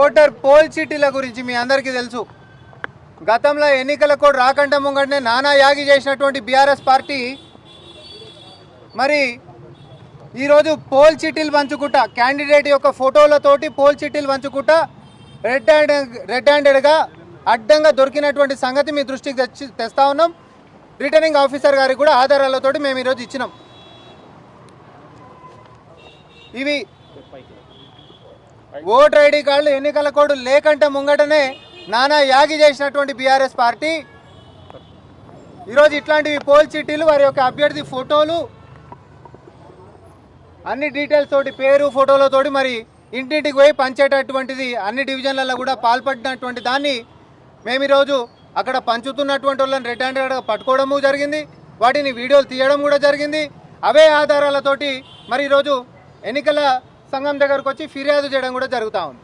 Voter pole చీటీల గురించి మీ అందరికీ తెలుసు. గతంలో ఎన్నికల కోడ్ రాకుండా ముంగటనే నానా యాగి చేసినటువంటి బీఆర్ఎస్ పార్టీ. మరి ఈరోజు పోల్ చీటీలు పంచుకుంటా క్యాండిడేట్ యొక్క ఫోటోలతోటి పోల్ చీటీలు పంచుకుంటా రెడ్ హ్యాండ్ రెడ్ హ్యాండెడ్గా అడ్డంగా దొరికినటువంటి సంగతి మీ దృష్టికి తెచ్చి తెస్తా ఉన్నాం. రిటర్నింగ్ ఆఫీసర్ గారికి కూడా ఆధారాలతోటి మేము ఈరోజు ఇచ్చినాం. ఇవి ఓటర్ ఐడి కార్డులు ఎన్నికల కోడ్ లేకంటే ముంగటనే నానా యాగి చేసినటువంటి బీఆర్ఎస్ పార్టీ. ఈరోజు ఇట్లాంటివి పోల్ చిట్టీలు వారి యొక్క అభ్యర్థి ఫోటోలు అన్ని డీటెయిల్స్ తోటి పేరు ఫోటోలతోటి మరి ఇంటింటికి పోయి పంచేటటువంటిది అన్ని డివిజన్లలో కూడా పాల్పడినటువంటి దాన్ని మేము ఈరోజు అక్కడ పంచుతున్నటువంటి వాళ్ళని రెడ్ హ్యాండెడ్గా పట్టుకోవడము జరిగింది. వాటిని వీడియోలు తీయడం కూడా జరిగింది. అవే ఆధారాలతోటి మరి ఈరోజు ఎన్నికల సంఘం దగ్గరకు వచ్చి ఫిర్యాదు చేయడం కూడా జరుగుతూ ఉంది.